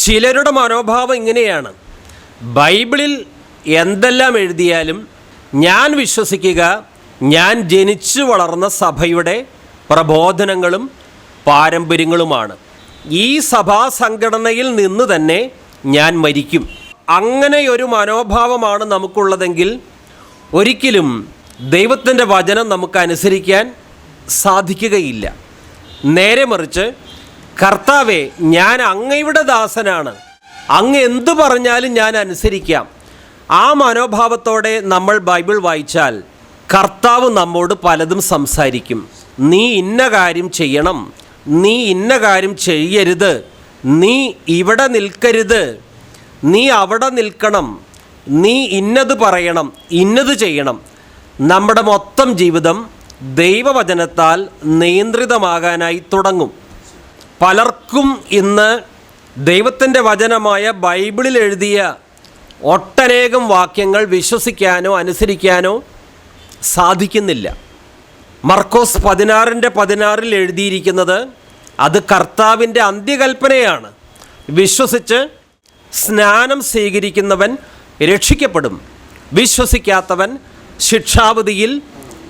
ചിലരുടെ മനോഭാവം ഇങ്ങനെയാണ്. ബൈബിളിൽ എന്തെല്ലാം എഴുതിയാലും ഞാൻ വിശ്വസിക്കുക ഞാൻ ജനിച്ചു വളർന്ന സഭയുടെ പ്രബോധനങ്ങളും പാരമ്പര്യങ്ങളുമാണ്. ഈ സഭാ സംഘടനയിൽ നിന്ന് തന്നെ ഞാൻ മരിക്കും. അങ്ങനെ ഒരു മനോഭാവമാണ് നമുക്കുള്ളതെങ്കിൽ ഒരിക്കലും ദൈവത്തിന്റെ വചനം നമുക്ക് അനുസരിക്കാൻ സാധിക്കുകയില്ല. നേരെ മറിച്ച് കർത്താവെ ഞാൻ അങ്ങയുടെ ദാസനാണ്. അങ്ങ് എന്തു പറഞ്ഞാലും ഞാൻ അനുസരിക്കാം. ആ മനോഭാവത്തോടെ നമ്മൾ ബൈബിൾ വായിച്ചാൽ കർത്താവ് നമ്മോട് പലതും സംസാരിക്കും. നീ ഇന്ന കാര്യം ചെയ്യണം. നീ ഇന്ന കാര്യം ചെയ്യരുത്. നീ ഇവിടെ നിൽക്കരുത്. നീ അവിടെ നിൽക്കണം. നീ ഇന്നത് പറയണം. ഇന്നത് ചെയ്യണം. നമ്മുടെ മൊത്തം ജീവിതം ദൈവവചനത്താൽ നിയന്ത്രിതമാകാനായി തുടങ്ങും. പലർക്കും ഇന്ന് ദൈവത്തിന്റെ വചനമായ ബൈബിളിൽ എഴുതിയ ഒട്ടനേകം വാക്യങ്ങൾ വിശ്വസിക്കാനോ അനുസരിക്കാനോ സാധിക്കുന്നില്ല. മർക്കോസ് പതിനാറിന്റെ പതിനാറിൽ എഴുതിയിരിക്കുന്നത് അത് കർത്താവിന്റെ അന്ത്യകൽപ്പനയാണ്. വിശ്വസിച്ച് സ്നാനം സ്വീകരിക്കുന്നവൻ രക്ഷിക്കപ്പെടും. വിശ്വസിക്കാത്തവൻ ശിക്ഷാവധിയിൽ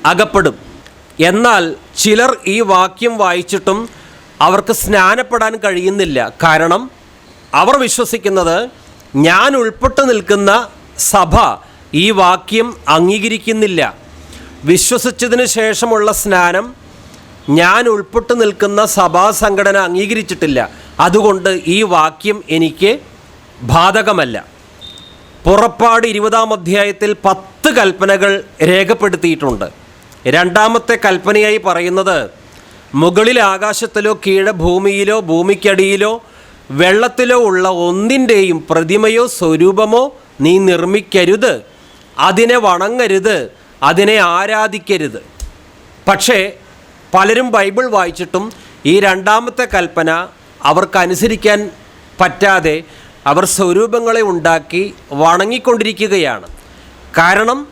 അകപ്പെടും. എന്നാൽ ചിലർ ഈ വാക്യം വായിച്ചിട്ടും അവർക്ക് സ്നാനപ്പെടാൻ കഴിയുന്നില്ല. കാരണം അവർ വിശ്വസിക്കുന്നത് ഞാൻ ഉൾപ്പെട്ടു നിൽക്കുന്ന സഭ ഈ വാക്യം അംഗീകരിക്കുന്നില്ല. വിശ്വസിച്ചതിന് ശേഷമുള്ള സ്നാനം ഞാൻ ഉൾപ്പെട്ടു നിൽക്കുന്ന സഭാ സംഘടന അംഗീകരിച്ചിട്ടില്ല. അതുകൊണ്ട് ഈ വാക്യം എനിക്ക് ബാധകമല്ല. പുറപ്പാട് ഇരുപതാം അധ്യായത്തിൽ പത്ത് കൽപ്പനകൾ രേഖപ്പെടുത്തിയിട്ടുണ്ട്. രണ്ടാമത്തെ കൽപ്പനയായി പറയുന്നത് മുകളിൽ ആകാശത്തിലോ കീഴെ ഭൂമിയിലോ ഭൂമിക്കടിയിലോ വെള്ളത്തിലോ ഉള്ള ഒന്നിന്റെയും പ്രതിമയോ സ്വരൂപമോ നീ നിർമ്മിക്കരുത് അതിനെ വണങ്ങരുത് അതിനെ ആരാധിക്കരുത്. പക്ഷേ പലരും ബൈബിൾ വായിച്ചിട്ടും ഈ രണ്ടാമത്തെ കൽപ്പന അവർക്കനുസരിക്കാൻ പറ്റാതെ അവർ സ്വരൂപങ്ങളെ ഉണ്ടാക്കി വണങ്ങിക്കൊണ്ടിരിക്കുകയാണ്. കാരണം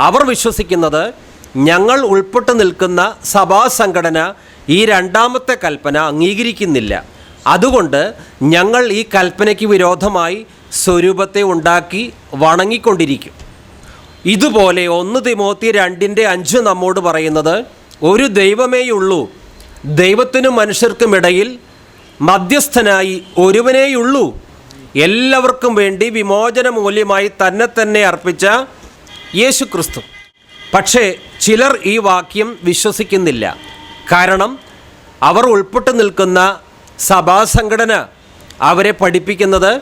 അവർ വിശ്വസിക്കുന്നത് ഞങ്ങൾ ഉൾപ്പെട്ടു നിൽക്കുന്ന സഭാ സംഘടന ഈ രണ്ടാമത്തെ കൽപ്പന അംഗീകരിക്കുന്നില്ല. അതുകൊണ്ട് ഞങ്ങൾ ഈ കൽപ്പനയ്ക്ക് വിരോധമായി സ്വരൂപത്തെ ഉണ്ടാക്കി വണങ്ങിക്കൊണ്ടിരിക്കും. ഇതുപോലെ ഒന്ന് തിമോത്തി രണ്ടിന്റെ അഞ്ച് നമ്മോട് പറയുന്നത് ഒരു ദൈവമേയുള്ളൂ. ദൈവത്തിനും മനുഷ്യർക്കുമിടയിൽ മധ്യസ്ഥനായി ഒരുവനേയുള്ളൂ. എല്ലാവർക്കും വേണ്ടി വിമോചന മൂല്യമായി തന്നെ തന്നെ അർപ്പിച്ച യേശു ക്രിസ്തു പക്ഷേ ചിലർ ഈ വാക്യം വിശ്വസിക്കുന്നില്ല. കാരണം അവർ ഉൾപ്പെട്ടു നിൽക്കുന്ന സഭാസംഘടന അവരെ പഠിപ്പിക്കുന്നത്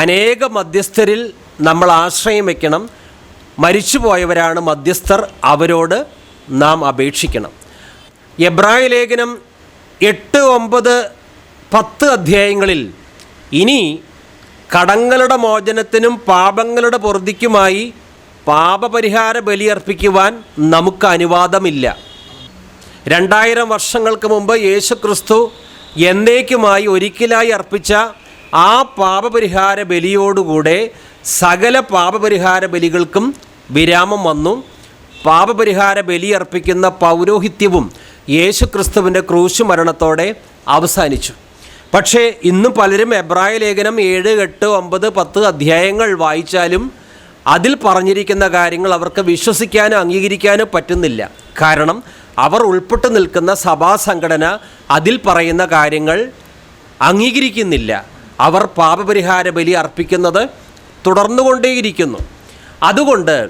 അനേക മധ്യസ്ഥരിൽ നമ്മൾ ആശ്രയം വയ്ക്കണം മരിച്ചുപോയവരാണ് മധ്യസ്ഥർ അവരോട് നാം അപേക്ഷിക്കണം. എബ്രായ ലേഖനം എട്ട് ഒമ്പത് പത്ത് അധ്യായങ്ങളിൽ ഇനി കടങ്ങളുടെ മോചനത്തിനും പാപങ്ങളുടെ പൊറുതിക്കുമായി പാപപരിഹാര ബലിയർപ്പിക്കുവാൻ നമുക്ക് അനുവാദമില്ല. രണ്ടായിരം വർഷങ്ങൾക്ക് മുമ്പ് യേശുക്രിസ്തു എന്നേക്കുമായി ഒരിക്കലായി അർപ്പിച്ച ആ പാപപരിഹാര ബലിയോടുകൂടെ സകല പാപപരിഹാര ബലികൾക്കും വിരാമം വന്നു. പാപപരിഹാര ബലി അർപ്പിക്കുന്ന പൗരോഹിത്യവും യേശുക്രിസ്തുവിന്റെ ക്രൂശു മരണത്തോടെ അവസാനിച്ചു. പക്ഷേ ഇന്നും പലരും എബ്രായ ലേഖനം ഏഴ് എട്ട് ഒമ്പത് പത്ത് അധ്യായങ്ങൾ വായിച്ചാലും അതിൽ പറഞ്ഞിരിക്കുന്ന കാര്യങ്ങൾ അവർക്ക് വിശ്വസിക്കാനോ അംഗീകരിക്കാനോ പറ്റുന്നില്ല. കാരണം അവർ ഉൾപ്പെട്ടു നിൽക്കുന്ന സഭാ സംഘടന അതിൽ പറയുന്ന കാര്യങ്ങൾ അംഗീകരിക്കുന്നില്ല. അവർ പാപപരിഹാര ബലി അർപ്പിക്കുന്നത് തുടർന്നുകൊണ്ടേയിരിക്കുന്നു. അതുകൊണ്ട്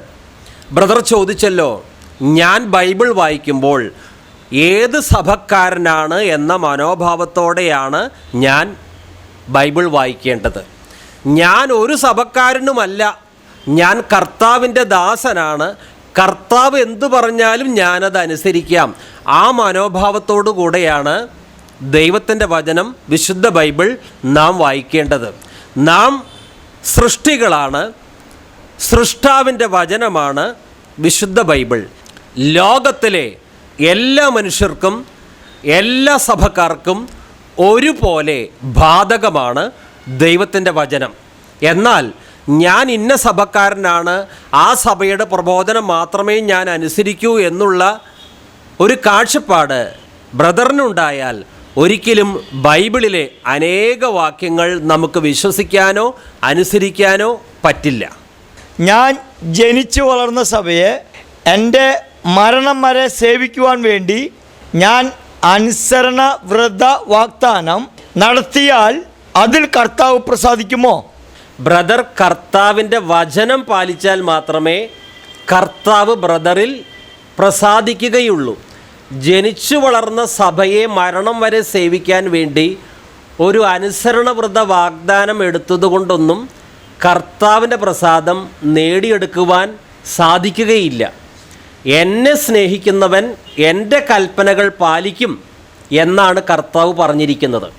ബ്രദർ ചോദിച്ചല്ലോ ഞാൻ ബൈബിൾ വായിക്കുമ്പോൾ ഏത് സഭക്കാരനാണ് എന്ന മനോഭാവത്തോടെയാണ് ഞാൻ ബൈബിൾ വായിക്കേണ്ടത്. ഞാൻ ഒരു സഭക്കാരനുമല്ല ഞാൻ കർത്താവിന്റെ ദാസനാണ്. കർത്താവ് എന്തു പറഞ്ഞാലും ഞാനത് അനുസരിക്കാം. ആ മനോഭാവത്തോടു കൂടെയാണ് ദൈവത്തിന്റെ വചനം വിശുദ്ധ ബൈബിൾ നാം വായിക്കേണ്ടത്. നാം സൃഷ്ടികളാണ്. സൃഷ്ടാവിന്റെ വചനമാണ് വിശുദ്ധ ബൈബിൾ. ലോകത്തിലെ എല്ലാ മനുഷ്യർക്കും എല്ലാ സഭക്കാർക്കും ഒരുപോലെ ബാധകമാണ് ദൈവത്തിന്റെ വചനം. എന്നാൽ ഞാൻ ഇന്ന സഭക്കാരനാണ് ആ സഭയുടെ പ്രബോധനം മാത്രമേ ഞാൻ അനുസരിക്കൂ എന്നുള്ള ഒരു കാഴ്ചപ്പാട് ബ്രദറിനുണ്ടായാൽ ഒരിക്കലും ബൈബിളിലെ അനേക വാക്യങ്ങൾ നമുക്ക് വിശ്വസിക്കാനോ അനുസരിക്കാനോ പറ്റില്ല. ഞാൻ ജനിച്ചു വളർന്ന സഭയെ എന്റെ മരണം വരെ സേവിക്കുവാൻ വേണ്ടി ഞാൻ അനുസരണ വ്രത വാഗ്ദാനം നടത്തിയാൽ അതിൽ കർത്താവ് പ്രസാദിക്കുമോ? ബ്രദർ കർത്താവിന്റെ വചനം പാലിച്ചാൽ മാത്രമേ കർത്താവ് ബ്രദറിൽ പ്രസാദിക്കുകയുള്ളൂ. ജനിച്ചു വളർന്ന സഭയെ മരണം വരെ സേവിക്കാൻ വേണ്ടി ഒരു അനുസരണവ്രത വാഗ്ദാനം എടുത്തതുകൊണ്ടൊന്നും കർത്താവിന്റെ പ്രസാദം നേടിയെടുക്കുവാൻ സാധിക്കുകയില്ല. എന്നെ സ്നേഹിക്കുന്നവൻ എന്റെ കൽപ്പനകൾ പാലിക്കും എന്നാണ് കർത്താവ് പറഞ്ഞിരിക്കുന്നത്.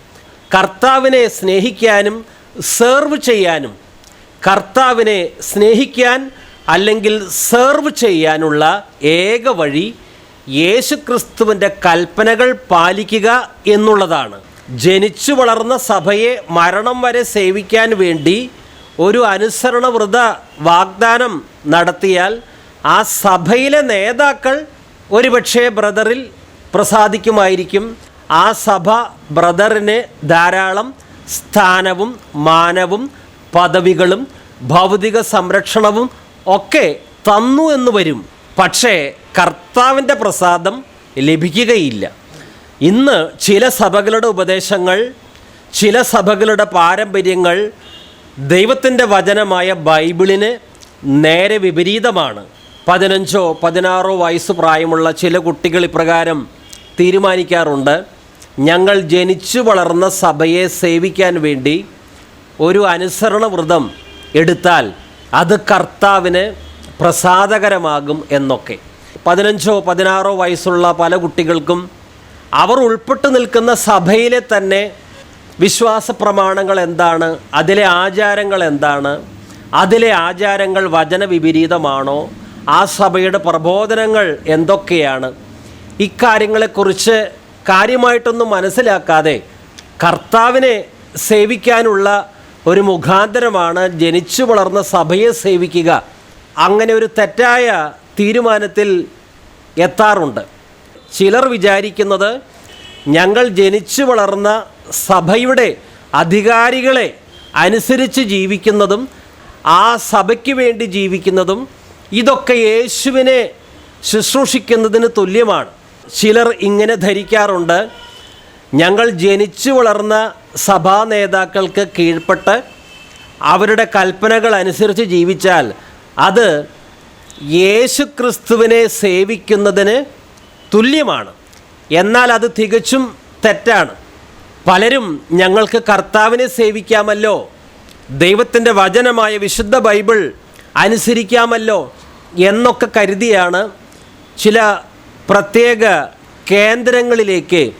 കർത്താവിനെ സ്നേഹിക്കാനും സെർവ് ചെയ്യാനും കർത്താവിനെ സ്നേഹിക്കാൻ അല്ലെങ്കിൽ സെർവ് ചെയ്യാനുള്ള ഏക വഴി യേശുക്രിസ്തുവിന്റെ കൽപ്പനകൾ പാലിക്കുക എന്നുള്ളതാണ്. ജനിച്ചു വളർന്ന സഭയെ മരണം വരെ സേവിക്കാൻ വേണ്ടി ഒരു അനുസരണ അനുസരണവ്രത വാഗ്ദാനം നടത്തിയാൽ ആ സഭയിലെ നേതാക്കൾ ഒരുപക്ഷെ ബ്രദറിൽ പ്രസാദിക്കുമായിരിക്കും. ആ സഭ ബ്രദറിന് ധാരാളം സ്ഥാനവും മാനവും പദവികളും ഭൗതിക സംരക്ഷണവും ഒക്കെ തന്നു എന്ന് വരും. പക്ഷേ കർത്താവിന്റെ പ്രസാദം ലഭിക്കുകയില്ല. ഇന്ന് ചില സഭകളുടെ ഉപദേശങ്ങൾ ചില സഭകളുടെ പാരമ്പര്യങ്ങൾ ദൈവത്തിന്റെ വചനമായ ബൈബിളിന് നേരെ വിപരീതമാണ്. പതിനഞ്ചോ പതിനാറോ വയസ്സ് പ്രായമുള്ള ചില കുട്ടികൾ ഇപ്രകാരം തീരുമാനിക്കാറുണ്ട്. ഞങ്ങൾ ജനിച്ചു വളർന്ന സഭയെ സേവിക്കാൻ വേണ്ടി ഒരു അനുസരണ വ്രതം എടുത്താൽ അത് കർത്താവിന് പ്രസാദകരമാകും എന്നൊക്കെ. പതിനഞ്ചോ പതിനാറോ വയസ്സുള്ള പല കുട്ടികൾക്കും അവർ ഉൾപ്പെട്ടു നിൽക്കുന്ന സഭയിലെ തന്നെ വിശ്വാസ പ്രമാണങ്ങൾ എന്താണ് അതിലെ ആചാരങ്ങൾ എന്താണ് അതിലെ ആചാരങ്ങൾ വചന വിപരീതമാണോ ആ സഭയുടെ പ്രബോധനങ്ങൾ എന്തൊക്കെയാണ് ഇക്കാര്യങ്ങളെക്കുറിച്ച് കാര്യമായിട്ടൊന്നും മനസ്സിലാക്കാതെ കർത്താവിനെ സേവിക്കാനുള്ള ഒരു മുഖാന്തരമാണ് ജനിച്ചു വളർന്ന സഭയെ സേവിക്കുക. അങ്ങനെ ഒരു തെറ്റായ തീരുമാനത്തിൽ എത്താറുണ്ട്. ചിലർ വിചാരിക്കുന്നത് ഞങ്ങൾ ജനിച്ചു വളർന്ന സഭയുടെ അധികാരികളെ അനുസരിച്ച് ജീവിക്കുന്നതും ആ സഭയ്ക്ക് വേണ്ടി ജീവിക്കുന്നതും ഇതൊക്കെ യേശുവിനെ ശുശ്രൂഷിക്കുന്നതിന് തുല്യമാണ്. ചിലർ ഇങ്ങനെ ധരിക്കാറുണ്ട്. ഞങ്ങൾ ജനിച്ചു വളർന്ന സഭാ നേതാക്കൾക്ക് കീഴ്പ്പെട്ട് അവരുടെ കൽപ്പനകൾ അനുസരിച്ച് ജീവിച്ചാൽ അത് യേശു ക്രിസ്തുവിനെ സേവിക്കുന്നതിന് തുല്യമാണ്. എന്നാൽ അത് തികച്ചും തെറ്റാണ്. പലരും ഞങ്ങൾക്ക് കർത്താവിനെ സേവിക്കാമല്ലോ ദൈവത്തിന്റെ വചനമായ വിശുദ്ധ ബൈബിൾ അനുസരിക്കാമല്ലോ എന്നൊക്കെ കരുതിയാണ് ചില പ്രത്യേക കേന്ദ്രങ്ങളിലേക്ക്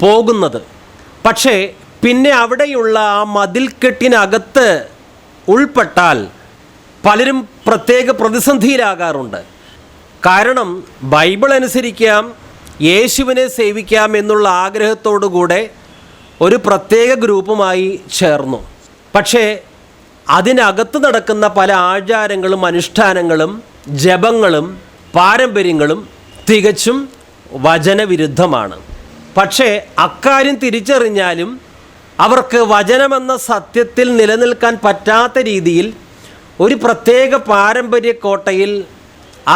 പോകുന്നത്. പക്ഷേ പിന്നെ അവിടെയുള്ള ആ മതിൽക്കെട്ടിനകത്ത് ഉൾപ്പെട്ടാൽ പലരും പ്രത്യേക പ്രതിസന്ധിയിലാകാറുണ്ട്. കാരണം ബൈബിൾ അനുസരിക്കാം യേശുവിനെ സേവിക്കാം എന്നുള്ള ആഗ്രഹത്തോടുകൂടെ ഒരു പ്രത്യേക ഗ്രൂപ്പുമായി ചേർന്നു. പക്ഷേ അതിനകത്ത് നടക്കുന്ന പല ആചാരങ്ങളും അനുഷ്ഠാനങ്ങളും ജപങ്ങളും പാരമ്പര്യങ്ങളും തികച്ചും വചനവിരുദ്ധമാണ്. പക്ഷേ അക്കാര്യം തിരിച്ചറിഞ്ഞാലും അവർക്ക് വചനമെന്ന സത്യത്തിൽ നിലനിൽക്കാൻ പറ്റാത്ത രീതിയിൽ ഒരു പ്രത്യേക പാരമ്പര്യ കോട്ടയിൽ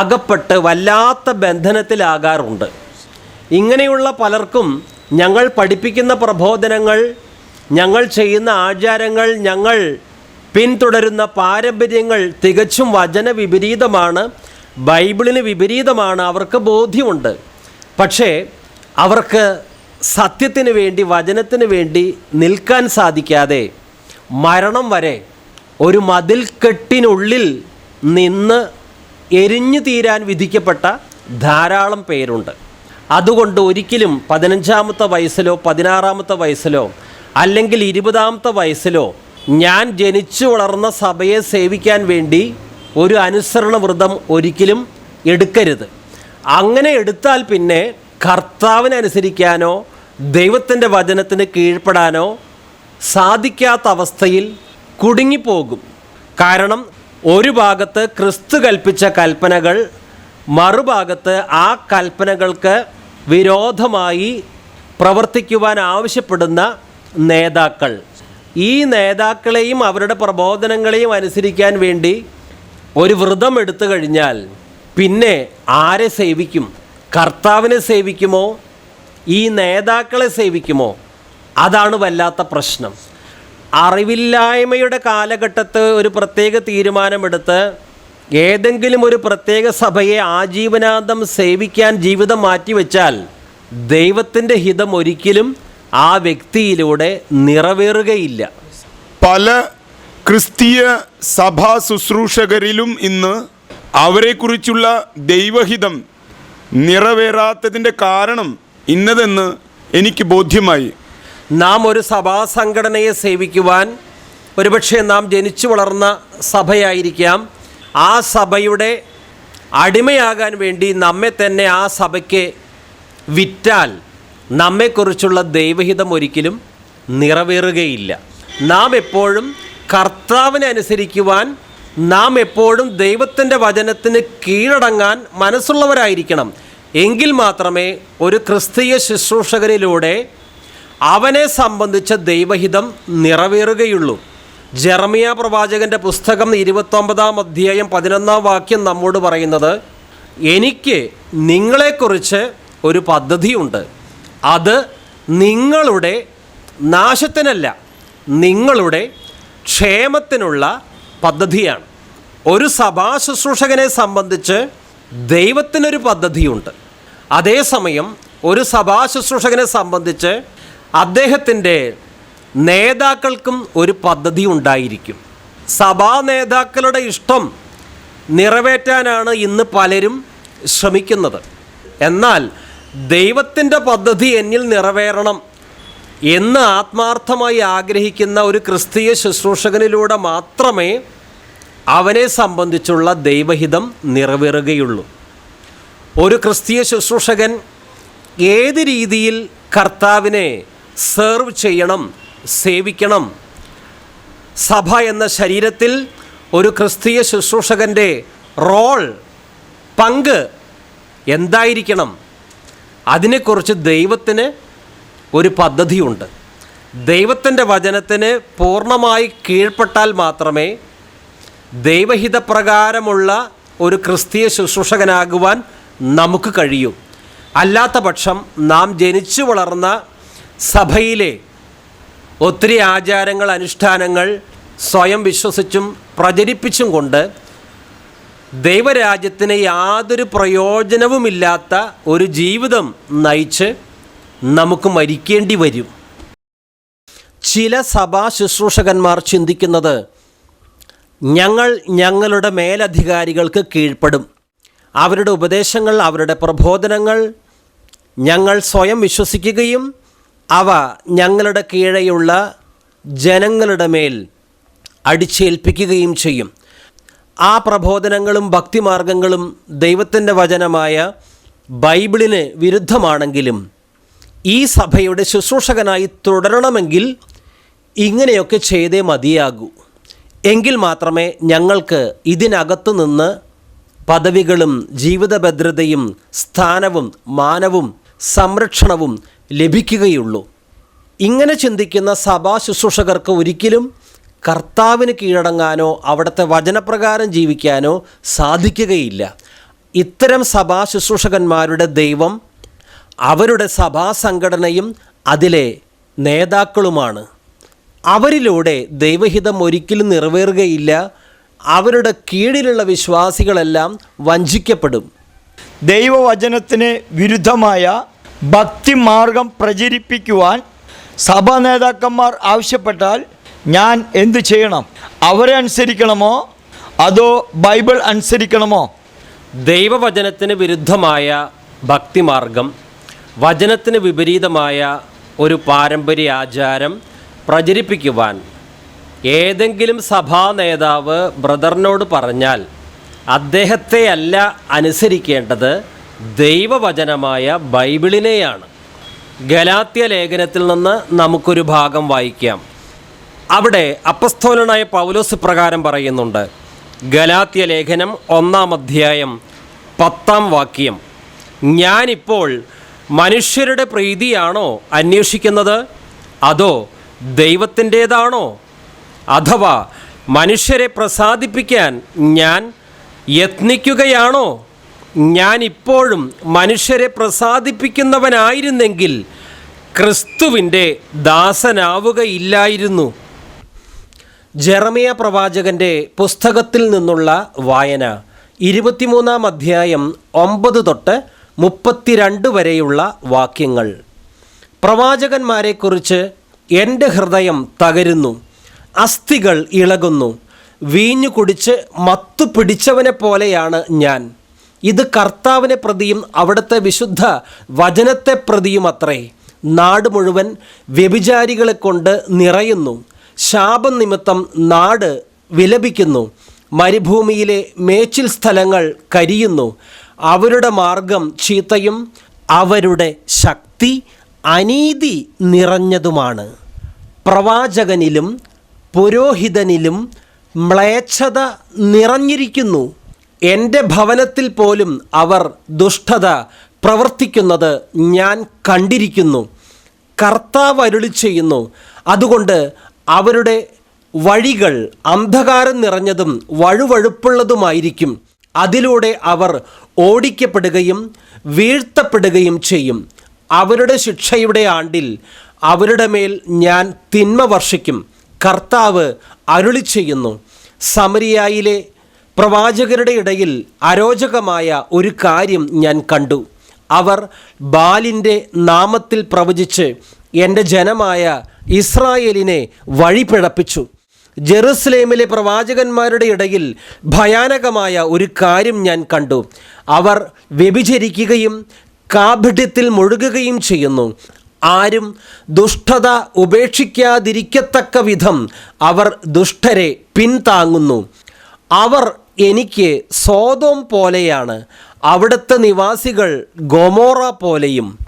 അകപ്പെട്ട് വല്ലാത്ത ബന്ധനത്തിലാകാറുണ്ട്. ഇങ്ങനെയുള്ള പലർക്കും ഞങ്ങൾ പഠിപ്പിക്കുന്ന പ്രബോധനങ്ങൾ ഞങ്ങൾ ചെയ്യുന്ന ആചാരങ്ങൾ ഞങ്ങൾ പിന്തുടരുന്ന പാരമ്പര്യങ്ങൾ തികച്ചും വചന വിപരീതമാണ് ബൈബിളിന് വിപരീതമാണ് അവർക്ക് ബോധ്യമുണ്ട്. പക്ഷേ അവർക്ക് സത്യത്തിന് വേണ്ടി വചനത്തിന് വേണ്ടി നിൽക്കാൻ സാധിക്കാതെ മരണം വരെ ഒരു മതിൽക്കെട്ടിനുള്ളിൽ നിന്ന് എരിഞ്ഞു തീരാൻ വിധിക്കപ്പെട്ട ധാരാളം പേരുണ്ട്. അതുകൊണ്ട് ഒരിക്കലും പതിനഞ്ചാമത്തെ വയസ്സിലോ പതിനാറാമത്തെ വയസ്സിലോ അല്ലെങ്കിൽ ഇരുപതാമത്തെ വയസ്സിലോ ഞാൻ ജനിച്ചു വളർന്ന സഭയെ സേവിക്കാൻ വേണ്ടി ഒരു അനുസരണ വ്രതം ഒരിക്കലും എടുക്കരുത്. അങ്ങനെ എടുത്താൽ പിന്നെ കർത്താവിനനുസരിക്കാനോ ദൈവത്തിന്റെ വചനത്തിന് കീഴ്പ്പെടാനോ സാധിക്കാത്ത അവസ്ഥയിൽ കുടുങ്ങിപ്പോകും. കാരണം ഒരു ഭാഗത്ത് ക്രിസ്തു കൽപ്പിച്ച കൽപ്പനകൾ മറുഭാഗത്ത് ആ കൽപ്പനകൾക്ക് വിരോധമായി പ്രവർത്തിക്കുവാൻ ആവശ്യപ്പെടുന്ന നേതാക്കൾ. ഈ നേതാക്കളെയും അവരുടെ പ്രബോധനങ്ങളെയും അനുസരിക്കാൻ വേണ്ടി ഒരു വ്രതം എടുത്തു കഴിഞ്ഞാൽ പിന്നെ ആരെ സേവിക്കും? കർത്താവിനെ സേവിക്കുമോ? ഈ നേതാക്കളെ സേവിക്കുമോ? അതാണ് വല്ലാത്ത പ്രശ്നം. അറിവില്ലായ്മയുടെ കാലഘട്ടത്ത് ഒരു പ്രത്യേക തീരുമാനമെടുത്ത് ഏതെങ്കിലും ഒരു പ്രത്യേക സഭയെ ആജീവനാന്തം സേവിക്കാൻ ജീവിതം മാറ്റിവെച്ചാൽ ദൈവത്തിന്റെ ഹിതം ഒരിക്കലും ആ വ്യക്തിയിലൂടെ നിറവേറുകയില്ല. പല ക്രിസ്തീയ സഭാ ശുശ്രൂഷകരിലും ഇന്ന് അവരെക്കുറിച്ചുള്ള ദൈവഹിതം നിറവേറാത്തതിന്റെ കാരണം ഇന്നതെന്ന് എനിക്ക് ബോധ്യമായി. നാം ഒരു സഭാ സംഘടനയെ സേവിക്കുവാൻ ഒരുപക്ഷെ നാം ജനിച്ചു വളർന്ന സഭയായിരിക്കാം. ആ സഭയുടെ അടിമയാകാൻ വേണ്ടി നമ്മെ തന്നെ ആ സഭയ്ക്ക് വിറ്റാൽ നമ്മെക്കുറിച്ചുള്ള ദൈവഹിതം ഒരിക്കലും നിറവേറുകയില്ല. നാം എപ്പോഴും കർത്താവിനെ അനുസരിക്കുവാൻ നാം എപ്പോഴും ദൈവത്തിന്റെ വചനത്തിന് കീഴടങ്ങാൻ മനസ്സുള്ളവരായിരിക്കണം. എങ്കിൽ മാത്രമേ ഒരു ക്രിസ്തീയ ശുശ്രൂഷകരിലൂടെ അവനെ സംബന്ധിച്ച ദൈവഹിതം നിറവേറുകയുള്ളൂ. ജർമിയ പ്രവാചകന്റെ പുസ്തകം ഇരുപത്തൊമ്പതാം അധ്യായം പതിനൊന്നാം വാക്യം നമ്മോട് പറയുന്നത് എനിക്ക് നിങ്ങളെക്കുറിച്ച് ഒരു പദ്ധതിയുണ്ട്. അത് നിങ്ങളുടെ നാശത്തിനല്ല നിങ്ങളുടെ ക്ഷേമത്തിനുള്ള പദ്ധതിയാണ്. ഒരു സഭാ ശുശ്രൂഷകനെ സംബന്ധിച്ച് ദൈവത്തിനൊരു പദ്ധതിയുണ്ട്. അതേസമയം ഒരു സഭാ ശുശ്രൂഷകനെ സംബന്ധിച്ച് അദ്ദേഹത്തിന്റെ നേതാക്കൾക്കും ഒരു പദ്ധതി ഉണ്ടായിരിക്കും. സഭാ നേതാക്കളുടെ ഇഷ്ടം നിറവേറ്റാനാണ് ഇന്ന് പലരും ശ്രമിക്കുന്നത്. എന്നാൽ ദൈവത്തിന്റെ പദ്ധതി എന്നിൽ നിറവേറണം എന്ന് ആത്മാർത്ഥമായി ആഗ്രഹിക്കുന്ന ഒരു ക്രിസ്തീയ ശുശ്രൂഷകനിലൂടെ മാത്രമേ അവനെ സംബന്ധിച്ചുള്ള ദൈവഹിതം നിറവേറുകയുള്ളൂ. ഒരു ക്രിസ്തീയ ശുശ്രൂഷകൻ ഏത് രീതിയിൽ കർത്താവിനെ സെർവ് ചെയ്യണം സേവിക്കണം സഭ എന്ന ശരീരത്തിൽ ഒരു ക്രിസ്തീയ ശുശ്രൂഷകന്റെ റോൾ പങ്ക് എന്തായിരിക്കണം? അതിനെക്കുറിച്ച് ദൈവത്തിന് ഒരു പദ്ധതിയുണ്ട്. ദൈവത്തിന്റെ വചനത്തിന് പൂർണമായി കീഴ്പ്പെട്ടാൽ മാത്രമേ ദൈവഹിതപ്രകാരമുള്ള ഒരു ക്രിസ്തീയ ശുശ്രൂഷകനാകുവാൻ നമുക്ക് കഴിയൂ. അല്ലാത്ത പക്ഷം നാം ജനിച്ചു വളർന്ന സഭയിലെ ഒത്തിരി ആചാരങ്ങൾ അനുഷ്ഠാനങ്ങൾ സ്വയം വിശ്വസിച്ചും പ്രചരിപ്പിച്ചും കൊണ്ട് ദൈവരാജ്യത്തിന് യാതൊരു പ്രയോജനവുമില്ലാത്ത ഒരു ജീവിതം നയിച്ച് നമുക്ക് മരിക്കേണ്ടി വരും. ചില സഭാ ശുശ്രൂഷകന്മാർ ചിന്തിക്കുന്നത് ഞങ്ങൾ ഞങ്ങളുടെ മേലധികാരികൾക്ക് കീഴ്പ്പെടും. അവരുടെ ഉപദേശങ്ങൾ അവരുടെ പ്രബോധനങ്ങൾ ഞങ്ങൾ സ്വയം വിശ്വസിക്കുകയും അവ ഞങ്ങളുടെ കീഴെയുള്ള ജനങ്ങളുടെ മേൽ അടിച്ചേൽപ്പിക്കുകയും ചെയ്യും. ആ പ്രബോധനങ്ങളും ഭക്തിമാർഗങ്ങളും ദൈവത്തിന്റെ വചനമായ ബൈബിളിന് വിരുദ്ധമാണെങ്കിലും ഈ സഭയുടെ ശുശ്രൂഷകനായി തുടരണമെങ്കിൽ ഇങ്ങനെയൊക്കെ ചെയ്തേ മതിയാകൂ. എങ്കിൽ മാത്രമേ ഞങ്ങൾക്ക് ഇതിനകത്തു നിന്ന് പദവികളും ജീവിതഭദ്രതയും സ്ഥാനവും മാനവും സംരക്ഷണവും ലഭിക്കുകയുള്ളൂ. ഇങ്ങനെ ചിന്തിക്കുന്ന സഭാ ശുശ്രൂഷകർക്ക് ഒരിക്കലും കർത്താവിന് കീഴടങ്ങാനോ അവിടുത്തെ വചനപ്രകാരം ജീവിക്കാനോ സാധിക്കുകയില്ല. ഇത്തരം സഭാ ശുശ്രൂഷകന്മാരുടെ ദൈവം അവരുടെ സഭാ സംഘടനയും അതിലെ നേതാക്കളുമാണ്. അവരിലൂടെ ദൈവഹിതം ഒരിക്കലും നിറവേറുകയില്ല. അവരുടെ കീഴിലുള്ള വിശ്വാസികളെല്ലാം വഞ്ചിക്കപ്പെടും. ദൈവവചനത്തിന് വിരുദ്ധമായ ഭക്തിമാർഗം പ്രചരിപ്പിക്കുവാൻ സഭാ നേതാക്കന്മാർ ആവശ്യപ്പെട്ടാൽ ഞാൻ എന്തു ചെയ്യണം? അവരെ അനുസരിക്കണമോ? അതോ ബൈബിൾ അനുസരിക്കണമോ? ദൈവവചനത്തിന് വിരുദ്ധമായ ഭക്തിമാർഗം വചനത്തിന് വിപരീതമായ ഒരു പാരമ്പര്യ ആചാരം പ്രചരിപ്പിക്കുവാൻ ഏതെങ്കിലും സഭാ നേതാവ് ബ്രദറിനോട് പറഞ്ഞാൽ അദ്ദേഹത്തെ അല്ല അനുസരിക്കേണ്ടത് ദൈവവചനമായ ബൈബിളിനെയാണ്. ഗലാത്യ ലേഖനത്തിൽ നിന്ന് നമുക്കൊരു ഭാഗം വായിക്കാം. അവിടെ അപ്പസ്തോലനായ പൗലോസ് പ്രകാരം പറയുന്നുണ്ട്. ഗലാത്യ ലേഖനം ഒന്നാം അധ്യായം പത്താം വാക്യം. ഞാനിപ്പോൾ മനുഷ്യരുടെ പ്രീതിയാണോ അന്വേഷിക്കുന്നത്? അതോ ദൈവത്തിന്റേതാണോ? അഥവാ മനുഷ്യരെ പ്രസാദിപ്പിക്കാൻ ഞാൻ യത്നിക്കുകയാണോ? ഞാൻ ഇപ്പോഴും മനുഷ്യരെ പ്രസാദിപ്പിക്കുന്നവനായിരുന്നെങ്കിൽ ക്രിസ്തുവിന്റെ ദാസനാവുകയില്ലായിരുന്നു. ജെറമിയ പ്രവാചകന്റെ പുസ്തകത്തിൽ നിന്നുള്ള വായന ഇരുപത്തിമൂന്നാം അധ്യായം ഒമ്പത് തൊട്ട് മുപ്പത്തിരണ്ട് വരെയുള്ള വാക്യങ്ങൾ. പ്രവാചകന്മാരെക്കുറിച്ച് എന്റെ ഹൃദയം തകരുന്നു അസ്ഥികൾ ഇളകുന്നു വീഞ്ഞു കുടിച്ച് മത്തു പിടിച്ചവനെ പോലെയാണ് ഞാൻ. ഇത് കർത്താവിനെ പ്രതിയും അവിടുത്തെ വിശുദ്ധ വചനത്തെ പ്രതിയും അത്രേ. നാട് മുഴുവൻ വ്യഭിചാരികളെ കൊണ്ട് നിറയുന്നു ശാപം നിമിത്തം നാട് വിലപിക്കുന്നു മരുഭൂമിയിലെ മേച്ചിൽ സ്ഥലങ്ങൾ കരിയുന്നു അവരുടെ മാർഗം ചീത്തയും അവരുടെ ശക്തി അനീതി നിറഞ്ഞതുമാണ്. പ്രവാചകനിലും പുരോഹിതനിലും മ്ലേച്ഛത നിറഞ്ഞിരിക്കുന്നു. എന്റെ ഭവനത്തിൽ പോലും അവർ ദുഷ്ടത പ്രവർത്തിക്കുന്നത് ഞാൻ കണ്ടിരിക്കുന്നു. കർത്താവ് അരുളി ചെയ്യുന്നു. അതുകൊണ്ട് അവരുടെ വഴികൾ അന്ധകാരം നിറഞ്ഞതും വഴുവഴുപ്പുള്ളതുമായിരിക്കും. അതിലൂടെ അവർ ഓടിക്കപ്പെടുകയും വീഴ്ത്തപ്പെടുകയും ചെയ്യും. അവരുടെ ശിക്ഷയുടെ ആണ്ടിൽ അവരുടെ മേൽ ഞാൻ തിന്മ വർഷിക്കും. കർത്താവ് അരുളി ചെയ്യുന്നു. സമരിയായിലെ പ്രവാചകരുടെ ഇടയിൽ അരോചകമായ ഒരു കാര്യം ഞാൻ കണ്ടു. അവർ ബാലിന്റെ നാമത്തിൽ പ്രവചിച്ച് എന്റെ ജനമായ ഇസ്രായേലിനെ വഴിപിഴപ്പിച്ചു. ജെറുസലേമിലെ പ്രവാചകന്മാരുടെ ഇടയിൽ ഭയാനകമായ ഒരു കാര്യം ഞാൻ കണ്ടു. അവർ വ്യഭിചരിക്കുകയും കാഠിട്യത്തിൽ മുഴുകുകയും ചെയ്യുന്നു. ആരും ദുഷ്ടത ഉപേക്ഷിക്കാതിരിക്കത്തക്ക വിധം അവർ ദുഷ്ടരെ പിൻതാങ്ങുന്നു. അവർ എനിക്ക് സോതോം പോലെയാണ് അവിടുത്തെ നിവാസികൾ ഗൊമോറ പോലെയും.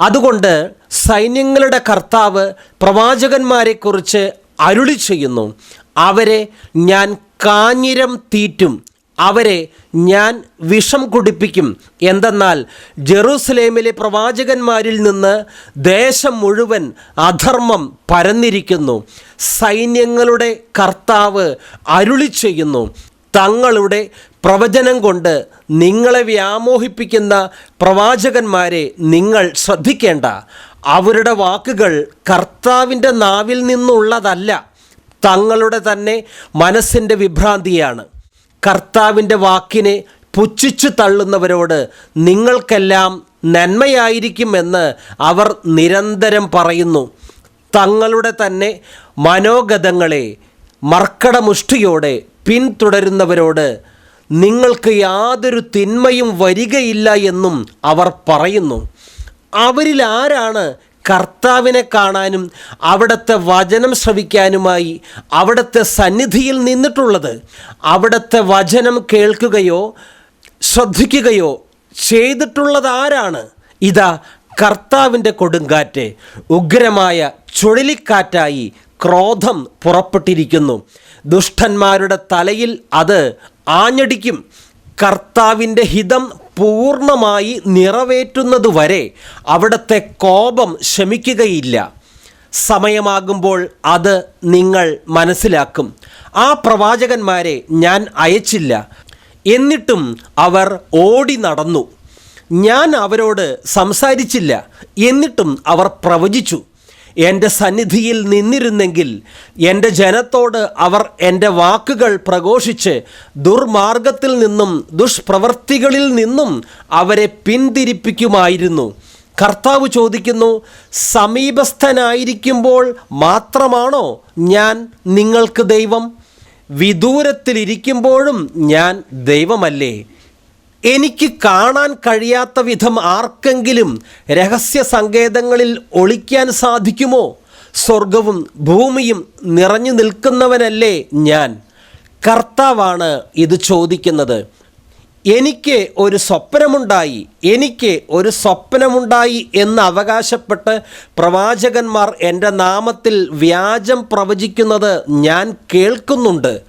അതുകൊണ്ട് സൈന്യങ്ങളുടെ കർത്താവ് പ്രവാചകന്മാരെക്കുറിച്ച് അരുളി ചെയ്യുന്നു. അവരെ ഞാൻ കാഞ്ഞിരം തീറ്റും അവരെ ഞാൻ വിഷം കുടിപ്പിക്കും. എന്തെന്നാൽ ജെറൂസലേമിലെ പ്രവാചകന്മാരിൽ നിന്ന് ദേശം മുഴുവൻ അധർമ്മം പരന്നിരിക്കുന്നു. സൈന്യങ്ങളുടെ കർത്താവ് അരുളി ചെയ്യുന്നു. തങ്ങളുടെ പ്രവചനം കൊണ്ട് നിങ്ങളെ വ്യാമോഹിപ്പിക്കുന്ന പ്രവാചകന്മാരെ നിങ്ങൾ ശ്രദ്ധിക്കേണ്ട. അവരുടെ വാക്കുകൾ കർത്താവിന്റെ നാവിൽ നിന്നുള്ളതല്ല തങ്ങളുടെ തന്നെ മനസ്സിന്റെ വിഭ്രാന്തിയാണ്. കർത്താവിന്റെ വാക്കിനെ പുച്ഛിച്ചു തള്ളുന്നവരോട് നിങ്ങൾക്കെല്ലാം നന്മയായിരിക്കുമെന്ന് അവർ നിരന്തരം പറയുന്നു. തങ്ങളുടെ തന്നെ മനോഗതങ്ങളെ മർക്കടമുഷ്ടിയോടെ പിന്തുടരുന്നവരോട് നിങ്ങൾക്ക് യാതൊരു തിന്മയും വരികയില്ല എന്നും അവർ പറയുന്നു. അവരിൽ ആരാണ് കർത്താവിനെ കാണാനും അവിടുത്തെ വചനം ശ്രവിക്കാനുമായി അവിടുത്തെ സന്നിധിയിൽ നിന്നിട്ടുള്ളത്? അവിടുത്തെ വചനം കേൾക്കുകയോ ശ്രദ്ധിക്കുകയോ ചെയ്തിട്ടുള്ളത് ആരാണ്? ഇതാ കർത്താവിന്റെ കൊടുങ്കാറ്റ് ഉഗ്രമായ ചുഴലിക്കാറ്റായി ക്രോധം പുറപ്പെട്ടിരിക്കുന്നു. ദുഷ്ടന്മാരുടെ തലയിൽ അത് ആഞ്ഞടിക്കും. കർത്താവിന്റെ ഹിതം പൂർണമായി നിറവേറ്റുന്നതുവരെ അവിടുത്തെ കോപം ശമിക്കുകയില്ല. സമയമാകുമ്പോൾ അത് നിങ്ങൾ മനസ്സിലാക്കും. ആ പ്രവാചകന്മാരെ ഞാൻ അയച്ചില്ല. എന്നിട്ടും അവർ ഓടി നടന്നു. ഞാൻ അവരോട് സംസാരിച്ചില്ല. എന്നിട്ടും അവർ പ്രവചിച്ചു. എന്റെ സന്നിധിയിൽ നിന്നിരുന്നെങ്കിൽ എന്റെ ജനത്തോട് അവർ എന്റെ വാക്കുകൾ പ്രഘോഷിച്ച് ദുർമാർഗത്തിൽ നിന്നും ദുഷ്പ്രവർത്തികളിൽ നിന്നും അവരെ പിന്തിരിപ്പിക്കുമായിരുന്നു. കർത്താവ് ചോദിക്കുന്നു സമീപസ്ഥനായിരിക്കുമ്പോൾ മാത്രമാണോ ഞാൻ നിങ്ങൾക്ക് ദൈവം? വിദൂരത്തിലിരിക്കുമ്പോഴും ഞാൻ ദൈവമല്ലേ? എനിക്ക് കാണാൻ കഴിയാത്ത വിധം ആർക്കെങ്കിലും രഹസ്യ സങ്കേതങ്ങളിൽ ഒളിക്കാൻ സാധിക്കുമോ? സ്വർഗവും ഭൂമിയും നിറഞ്ഞു നിൽക്കുന്നവനല്ലേ ഞാൻ? കർത്താവാണ് ഇത് ചോദിക്കുന്നത്. എനിക്ക് ഒരു സ്വപ്നമുണ്ടായി എനിക്ക് ഒരു സ്വപ്നമുണ്ടായി എന്ന് അവകാശപ്പെട്ട് പ്രവാചകന്മാർ എന്റെ നാമത്തിൽ വ്യാജം പ്രവചിക്കുന്നത് ഞാൻ കേൾക്കുന്നുണ്ട്.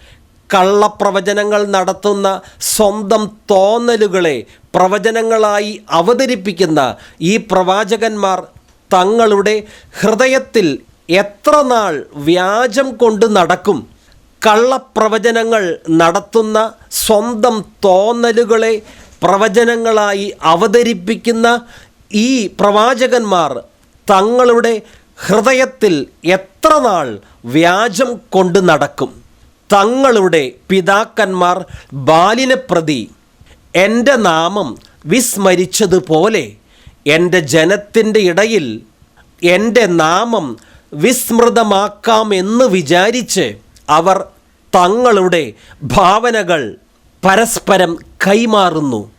കള്ളപ്രവചനങ്ങൾ നടത്തുന്ന സ്വന്തം തോന്നലുകളെ പ്രവചനങ്ങളായി അവതരിപ്പിക്കുന്ന ഈ പ്രവാചകന്മാർ തങ്ങളുടെ ഹൃദയത്തിൽ എത്ര നാൾ വ്യാജം കൊണ്ട് നടക്കും? കള്ളപ്രവചനങ്ങൾ നടത്തുന്ന സ്വന്തം തോന്നലുകളെ പ്രവചനങ്ങളായി അവതരിപ്പിക്കുന്ന ഈ പ്രവാചകന്മാർ തങ്ങളുടെ ഹൃദയത്തിൽ എത്ര നാൾ വ്യാജം കൊണ്ട് നടക്കും? തങ്ങളുടെ പിതാക്കന്മാർ ബാലിനെ പ്രതി എന്റെ നാമം വിസ്മരിച്ചതുപോലെ എന്റെ ജനത്തിന്റെ ഇടയിൽ എന്റെ നാമം വിസ്മൃതമാക്കാമെന്ന് വിചാരിച്ച് അവർ തങ്ങളുടെ ഭാവനകൾ പരസ്പരം കൈമാറുന്നു.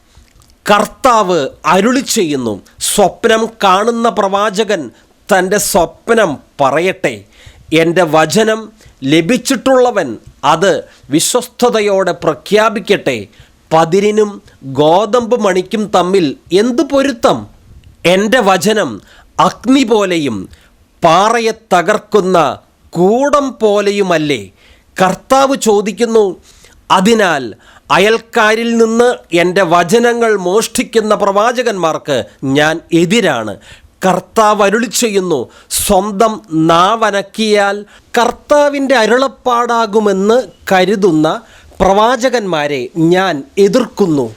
കർത്താവ് അരുളി ചെയ്യുന്നു. സ്വപ്നം കാണുന്ന പ്രവാചകൻ തന്റെ സ്വപ്നം പറയട്ടെ. എന്റെ വചനം ലഭിച്ചിട്ടുള്ളവൻ അത് വിശ്വസ്തയോടെ പ്രഖ്യാപിക്കട്ടെ. പതിരിനും ഗോതമ്പ് മണിക്കും തമ്മിൽ എന്തു പൊരുത്തം? എന്റെ വചനം അഗ്നി പോലെയും പാറയെ തകർക്കുന്ന കൂടം പോലെയുമല്ലേ? കർത്താവ് ചോദിക്കുന്നു അതിനാൽ അയൽക്കാരിൽ നിന്ന് എന്റെ വചനങ്ങൾ മോഷ്ടിക്കുന്ന പ്രവാചകന്മാർക്ക് ഞാൻ എതിരാണ്. കർത്താവ് അരുളി ചെയ്യുന്നു സ്വന്തം നാവനക്കിയാൽ കർത്താവിന്റെ അരുളപ്പാടാകുമെന്ന് കരുതുന്ന പ്രവാചകന്മാരെ ഞാൻ എതിർക്കുന്നു.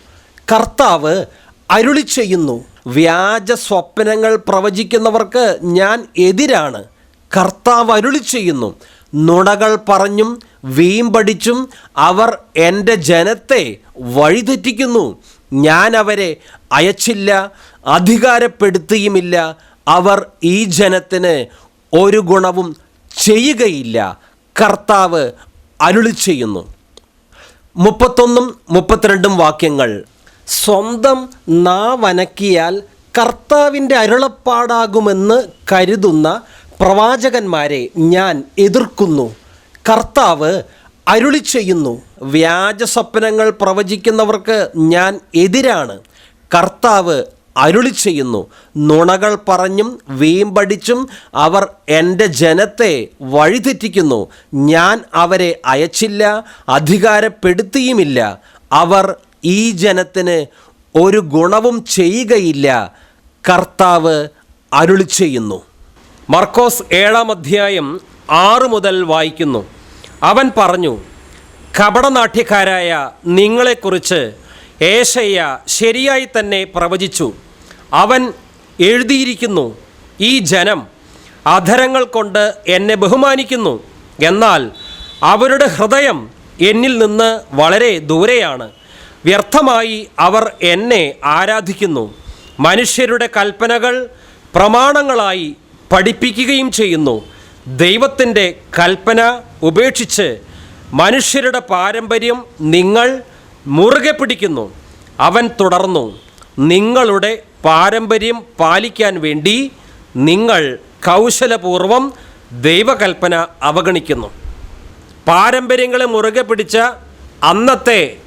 കർത്താവ് അരുളി ചെയ്യുന്നു വ്യാജ സ്വപ്നങ്ങൾ പ്രവചിക്കുന്നവർക്ക് ഞാൻ എതിരാണ്. കർത്താവ് അരുളി ചെയ്യുന്നു നുണകൾ പറഞ്ഞും വീമ്പടിച്ചും അവർ എന്റെ ജനത്തെ വഴിതെറ്റിക്കുന്നു. ഞാൻ അവരെ അയച്ചില്ല അധികാരപ്പെടുത്തിയുമില്ല. അവർ ഈ ജനത്തിന് ഒരു ഗുണവും ചെയ്യുകയില്ല. കർത്താവ് അരുളി ചെയ്യുന്നു. മുപ്പത്തൊന്നും മുപ്പത്തിരണ്ടും വാക്യങ്ങൾ. സ്വന്തം നാവനക്കിയാൽ കർത്താവിന്റെ അരുളപ്പാടാകുമെന്ന് കരുതുന്ന പ്രവാചകന്മാരെ ഞാൻ എതിർക്കുന്നു. കർത്താവ് അരുളി ചെയ്യുന്നു. വ്യാജ സ്വപ്നങ്ങൾ പ്രവചിക്കുന്നവർക്ക് ഞാൻ എതിരാണ്. കർത്താവ് അരുളി ചെയ്യുന്നു നുണകൾ പറഞ്ഞും വീമ്പടിച്ചും അവർ എന്റെ ജനത്തെ വഴിതെറ്റിക്കുന്നു. ഞാൻ അവരെ അയച്ചില്ല അധികാരപ്പെടുത്തിയുമില്ല. അവർ ഈ ജനത്തിന് ഒരു ഗുണവും ചെയ്യുകയില്ല. കർത്താവ് അരുളി ചെയ്യുന്നു മർക്കോസ് ഏഴാം അധ്യായം ആറ് മുതൽ വായിക്കുന്നു. അവൻ പറഞ്ഞു കപടനാട്യക്കാരായ നിങ്ങളെക്കുറിച്ച് ഏഷയ്യ ശരിയായി തന്നെ പ്രവചിച്ചു. അവൻ എഴുതിയിരിക്കുന്നു ഈ ജനം അധരങ്ങൾ കൊണ്ട് എന്നെ ബഹുമാനിക്കുന്നു. എന്നാൽ അവരുടെ ഹൃദയം എന്നിൽ നിന്ന് വളരെ ദൂരെയാണ്. വ്യർത്ഥമായി അവർ എന്നെ ആരാധിക്കുന്നു. മനുഷ്യരുടെ കൽപ്പനകൾ പ്രമാണങ്ങളായി പഠിപ്പിക്കുകയും ചെയ്യുന്നു. ദൈവത്തിന്റെ കൽപ്പന ഉപേക്ഷിച്ച് മനുഷ്യരുടെ പാരമ്പര്യം നിങ്ങൾ മുറുകെ പിടിക്കുന്നു. അവൻ തുടർന്നു നിങ്ങളുടെ പാരമ്പര്യം പാലിക്കാൻ വേണ്ടി നിങ്ങൾ കൗശലപൂർവം ദൈവകൽപ്പന അവഗണിക്കുന്നു. പാരമ്പര്യങ്ങളെ മുറുകെ പിടിച്ച അന്നത്തെ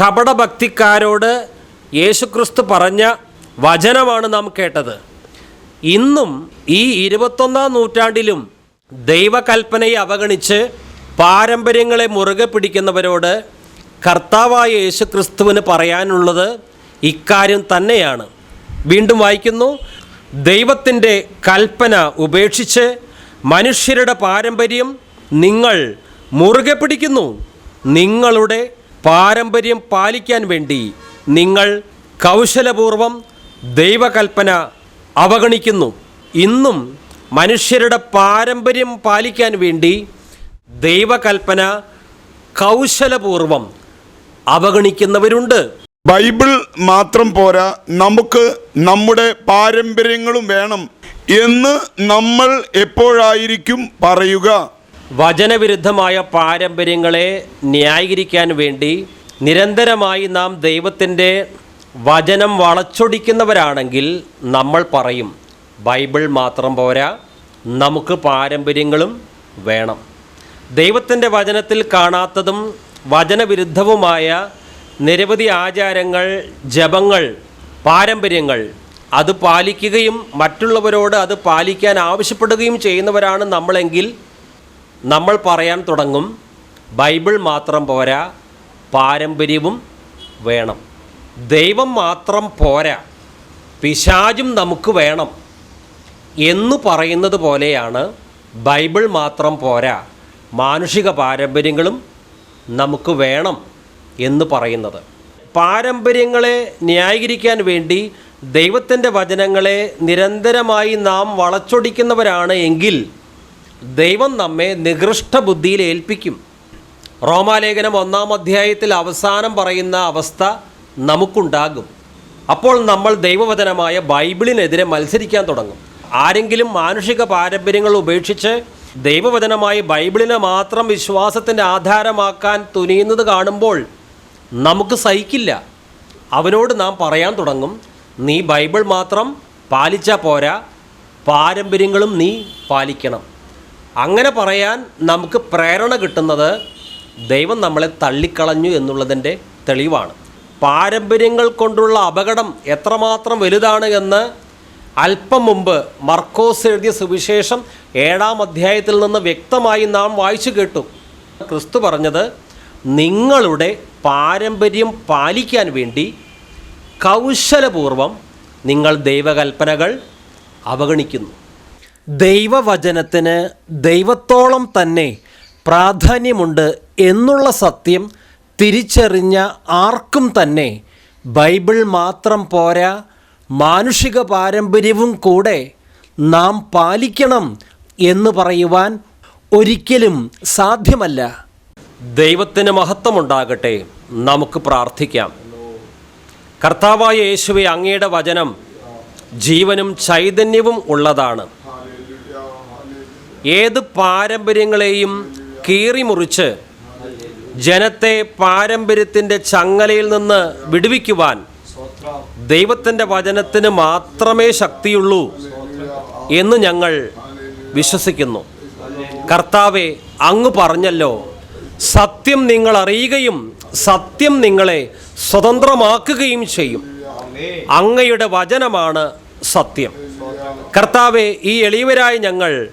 കപടഭക്തിക്കാരോട് യേശുക്രിസ്തു പറഞ്ഞ വചനമാണ് നാം കേട്ടത്. ഇന്നും ഈ ഇരുപത്തൊന്നാം നൂറ്റാണ്ടിലും ദൈവകൽപ്പനയെ അവഗണിച്ച് പാരമ്പര്യങ്ങളെ മുറുകെ പിടിക്കുന്നവരോട് കർത്താവായ യേശുക്രിസ്തുവിന് പറയാനുള്ളത് ഇക്കാര്യം തന്നെയാണ്. വീണ്ടും വായിക്കുന്നു ദൈവത്തിന്റെ കൽപ്പന ഉപേക്ഷിച്ച് മനുഷ്യരുടെ പാരമ്പര്യം നിങ്ങൾ മുറുകെ പിടിക്കുന്നു. നിങ്ങളുടെ പാരമ്പര്യം പാലിക്കാൻ വേണ്ടി നിങ്ങൾ കൗശലപൂർവം ദൈവകൽപ്പന അവഗണിക്കുന്നു. ഇന്നും മനുഷ്യരുടെ പാരമ്പര്യം പാലിക്കാൻ വേണ്ടി ദൈവകൽപ്പന കൗശലപൂർവം അവഗണിക്കുന്നവരുണ്ട്. ബൈബിൾ മാത്രം പോരാ നമുക്ക് നമ്മുടെ പാരമ്പര്യങ്ങളും വേണം എന്ന് നമ്മൾ എപ്പോഴായിരിക്കും പറയുക? വചനവിരുദ്ധമായ പാരമ്പര്യങ്ങളെ ന്യായീകരിക്കാൻ വേണ്ടി നിരന്തരമായി നാം ദൈവത്തിന്റെ വചനം വളച്ചൊടിക്കുന്നവരാണെങ്കിൽ നമ്മൾ പറയും ബൈബിൾ മാത്രം പോരാ നമുക്ക് പാരമ്പര്യങ്ങളും വേണം. ദൈവത്തിന്റെ വചനത്തിൽ കാണാത്തതും വചനവിരുദ്ധവുമായ നിരവധി ആചാരങ്ങൾ ജപങ്ങൾ പാരമ്പര്യങ്ങൾ അത് പാലിക്കുകയും മറ്റുള്ളവരോട് അത് പാലിക്കാൻ ആവശ്യപ്പെടുകയും ചെയ്യുന്നവരാണ് നമ്മളെങ്കിൽ നമ്മൾ പറയാൻ തുടങ്ങും ബൈബിൾ മാത്രം പോരാ പാരമ്പര്യവും വേണം. ദൈവം മാത്രം പോരാ പിശാചും നമുക്ക് വേണം എന്ന് പറയുന്നത് പോലെയാണ് ബൈബിൾ മാത്രം പോരാ മാനുഷിക പാരമ്പര്യങ്ങളും നമുക്ക് വേണം എന്ന് പറയുന്നത്. പാരമ്പര്യങ്ങളെ ന്യായീകരിക്കാൻ വേണ്ടി ദൈവത്തിന്റെ വചനങ്ങളെ നിരന്തരമായി നാം വളച്ചൊടിക്കുന്നവരാണ് എങ്കിൽ ദൈവം നമ്മെ നികൃഷ്ട ബുദ്ധിയിൽ ഏൽപ്പിക്കും. റോമാലേഖനം ഒന്നാം അധ്യായത്തിൽ അവസാനം പറയുന്ന അവസ്ഥ നമുക്കുണ്ടാകും. അപ്പോൾ നമ്മൾ ദൈവവചനമായ ബൈബിളിനെതിരെ മത്സരിക്കാൻ തുടങ്ങും. ആരെങ്കിലും മാനുഷിക പാരമ്പര്യങ്ങൾ ഉപേക്ഷിച്ച് ദൈവവചനമായ ബൈബിളിനെ മാത്രം വിശ്വാസത്തിന്റെ ആധാരമാക്കാൻ തുനിയുന്നത് കാണുമ്പോൾ നമുക്ക് സഹിക്കില്ല. അവനോട് നാം പറയാൻ തുടങ്ങും നീ ബൈബിൾ മാത്രം പാലിച്ചാൽ പോരാ പാരമ്പര്യങ്ങളും നീ പാലിക്കണം. അങ്ങനെ പറയാൻ നമുക്ക് പ്രേരണ കിട്ടുന്നത് ദൈവം നമ്മളെ തള്ളിക്കളഞ്ഞു എന്നുള്ളതിന്റെ തെളിവാണ്. പാരമ്പര്യങ്ങൾ കൊണ്ടുള്ള അപകടം എത്രമാത്രം വലുതാണ് എന്ന് അല്പം മുമ്പ് മർക്കോസ് എഴുതിയ സുവിശേഷം ഏഴാം അധ്യായത്തിൽ നിന്ന് വ്യക്തമായി നാം വായിച്ചു കേട്ടു. ക്രിസ്തു പറഞ്ഞത് നിങ്ങളുടെ പാരമ്പര്യം പാലിക്കാൻ വേണ്ടി കൗശലപൂർവം നിങ്ങൾ ദൈവകൽപ്പനകൾ അവഗണിക്കുന്നു. ദൈവവചനത്തിന് ദൈവത്തോളം തന്നെ പ്രാധാന്യമുണ്ട് എന്നുള്ള സത്യം തിരിച്ചറിഞ്ഞ ആർക്കും തന്നെ ബൈബിൾ മാത്രം പോരാ മാനുഷിക പാരമ്പര്യവും കൂടെ നാം പാലിക്കണം എന്ന് പറയുവാൻ ഒരിക്കലും സാധ്യമല്ല. ദൈവത്തിന് മഹത്വമുണ്ടാകട്ടെ നമുക്ക് പ്രാർത്ഥിക്കാം. കർത്താവായ യേശുവെ അങ്ങയുടെ വചനം ജീവനും ചൈതന്യവും ഉള്ളതാണ്. ഏത് പാരമ്പര്യങ്ങളെയും കീറിമുറിച്ച് ജനത്തെ പാരമ്പര്യത്തിന്റെ ചങ്ങലയിൽ നിന്ന് വിടുവിക്കുവാൻ ദൈവത്തിന്റെ വചനത്തിന് മാത്രമേ ശക്തിയുള്ളൂ എന്ന് ഞങ്ങൾ വിശ്വസിക്കുന്നു. കർത്താവെ അങ്ങ് പറഞ്ഞല്ലോ സത്യം നിങ്ങൾ അറിയുകയും സത്യം നിങ്ങളെ സ്വതന്ത്രമാക്കുകയും ചെയ്യും. അങ്ങയുടെ വചനമാണ് സത്യം. കർത്താവെ ഈ എളിയവരായ ഞങ്ങൾ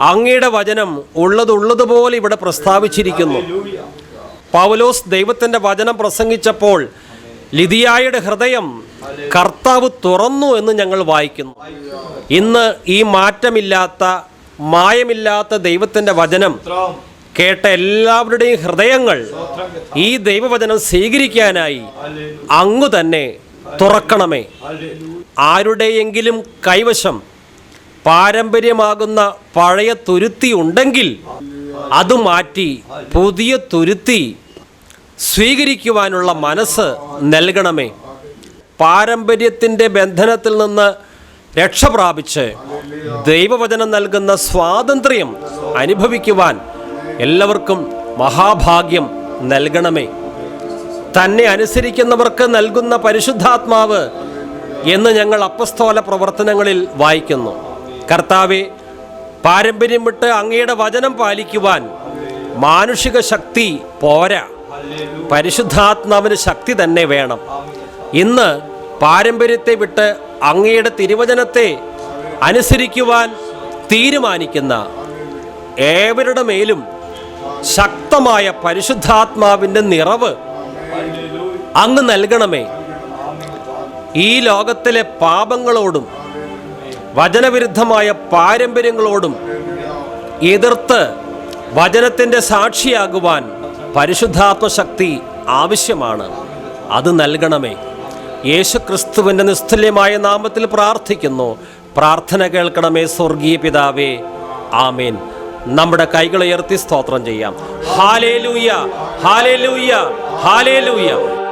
അങ്ങയുടെ വചനം ഉള്ളതുള്ളതുപോലെ ഇവിടെ പ്രസ്താവിച്ചിരിക്കുന്നു. പൗലോസ് ദൈവത്തിന്റെ വചനം പ്രസംഗിച്ചപ്പോൾ ലിതിയായുടെ ഹൃദയം കർത്താവ് തുറന്നു എന്ന് ഞങ്ങൾ വായിക്കുന്നു. ഇന്ന് ഈ മാറ്റമില്ലാത്ത മായമില്ലാത്ത ദൈവത്തിന്റെ വചനം കേട്ട എല്ലാവരുടെയും ഹൃദയങ്ങൾ ഈ ദൈവവചനം സ്വീകരിക്കാനായി അങ്ങു തന്നെ തുറക്കണമേ. ആരുടെയെങ്കിലും കൈവശം പാരമ്പര്യമാകുന്ന പഴയ തുരുത്തി ഉണ്ടെങ്കിൽ അത് മാറ്റി പുതിയ തുരുത്തി സ്വീകരിക്കുവാനുള്ള മനസ്സ് നൽകണമേ. പാരമ്പര്യത്തിന്റെ ബന്ധനത്തിൽ നിന്ന് രക്ഷ പ്രാപിച്ച് ദൈവവചനം നൽകുന്ന സ്വാതന്ത്ര്യം അനുഭവിക്കുവാൻ എല്ലാവർക്കും മഹാഭാഗ്യം നൽകണമേ. തന്നെ അനുസരിക്കുന്നവർക്ക് നൽകുന്ന പരിശുദ്ധാത്മാവ് എന്ന് ഞങ്ങൾ അപ്പസ്തോല പ്രവർത്തനങ്ങളിൽ വായിക്കുന്നു. കർത്താവെ പാരമ്പര്യം വിട്ട് അങ്ങയുടെ വചനം പാലിക്കുവാൻ മാനുഷിക ശക്തി പോരാ. പരിശുദ്ധാത്മാവിന് ശക്തി തന്നെ വേണം. ഇന്ന് പാരമ്പര്യത്തെ വിട്ട് അങ്ങയുടെ തിരുവചനത്തെ അനുസരിക്കുവാൻ തീരുമാനിക്കുന്ന ഏവരുടെ മേലും ശക്തമായ പരിശുദ്ധാത്മാവിന്റെ നിറവ് അങ്ങ് നൽകണമേ. ഈ ലോകത്തിലെ പാപങ്ങളോടും വചനവിരുദ്ധമായ പാരമ്പര്യങ്ങളോടും എതിർത്ത് വചനത്തിന്റെ സാക്ഷിയാകുവാൻ പരിശുദ്ധാത്മ ശക്തി ആവശ്യമാണ്. അത് നൽകണമേ. യേശു ക്രിസ്തുവിന്റെ നിസ്തുല്യമായ നാമത്തിൽ പ്രാർത്ഥിക്കുന്നു. പ്രാർത്ഥന കേൾക്കണമേ സ്വർഗീയ പിതാവേ. ആമേൻ. നമ്മുടെ കൈകൾ ഉയർത്തി സ്തോത്രം ചെയ്യാം. ഹാലേ ലൂയ്യ ഹാലേ ലൂയ്യ ഹാലേലൂയ ഹാലേലൂയ.